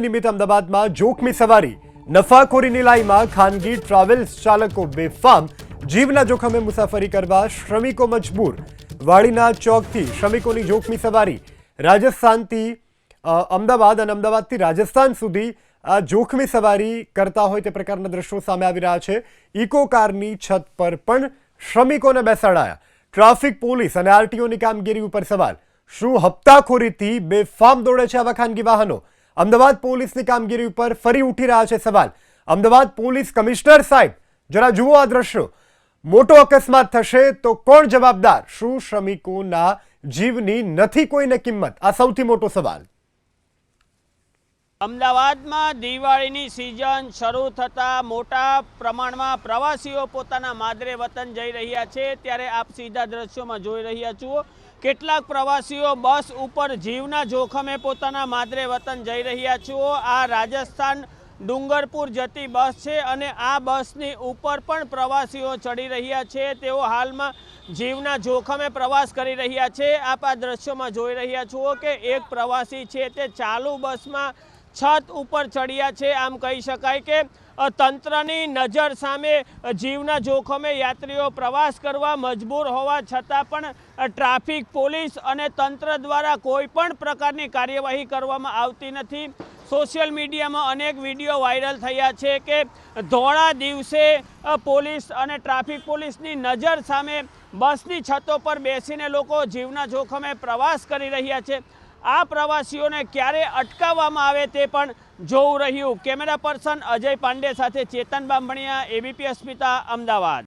નિમિત્ત અમદાવાદમાં જોખમી સવારી નફાખોરીની લાઈમાં ખાનગી ટ્રાવેલ્સ ચાલકો બેફામ જીવના જોખમે મુસાફરી કરવા શ્રમિકો મજબૂર. વાડીના ચોકથી શ્રમિકોની જોખમી સવારી. રાજસ્થાનથી અ, અમદાવાદ અને અમદાવાદથી રાજસ્થાન સુધી આ જોખમી સવારી કરતા હોય તે પ્રકારના દ્રશ્યો સામે આવી રહ્યા છે. ઇકો કારની છત પર પણ શ્રમિકોને બેસાડાયા. ટ્રાફિક પોલીસ અને આરટીઓની કામગીરી ઉપર સવાલ. શું હપ્તાખોરીથી બેફામ દોડે છે આવા ખાનગી વાહનો? અમદાવાદ પોલીસની કામગીરી ઉપર ફરી ઉઠી રહ્યા છે સવાલ. અમદાવાદ પોલીસ કમિશનર સાહેબ, જરા જુઓ આ દ્રશ્યો. મોટો અકસ્માત થશે તો કોણ જવાબદાર? શું શ્રમિકોના જીવની નથી કોઈને કિંમત? આ સૌથી મોટો સવાલ. અમદાવાદમાં દિવાળીની સિઝન શરૂ થતાં મોટા પ્રમાણમાં પ્રવાસીઓ પોતાના માદરે વતન જઈ રહ્યા છે. ત્યારે આપ સીધા દ્રશ્યોમાં જોઈ રહ્યા છો કેટલાક પ્રવાસીઓ બસ ઉપર જીવના જોખમે પોતાના માદરે વતન જઈ રહ્યા છો. આ રાજસ્થાન ડુંગરપુર જતી બસ છે અને આ બસની ઉપર પણ પ્રવાસીઓ ચડી રહ્યા છે. તેઓ હાલમાં જીવના જોખમે પ્રવાસ કરી રહ્યા છે. આપ આ દ્રશ્યોમાં જોઈ રહ્યા છો કે એક પ્રવાસી છે તે ચાલુ બસમાં છત ઉપર ચડ્યા છે. આમ કહી શકાય કે તંત્રની નજર સામે જીવના જોખમે યાત્રીઓ પ્રવાસ કરવા મજબૂર હોવા છતાં પણ ટ્રાફિક, પોલીસ અને તંત્ર દ્વારા કોઈ પણ પ્રકારની કાર્યવાહી કરવામાં આવતી નથી. સોશિયલ મીડિયામાં અનેક વીડિયો વાયરલ થયા છે કે, ધોળા દિવસે પોલીસ અને ટ્રાફિક પોલીસની નજર સામે બસની છતો પર બેસીને લોકો જીવના જોખમે પ્રવાસ કરી રહ્યા છે. આ પ્રવાસીઓને ક્યારે અટકાવવામાં આવે તે પણ જોવું રહ્યું. કેમેરા પર્સન અજય પાંડે સાથે ચેતન બામણિયા એબીપી અસ્મિતા અમદાવાદ.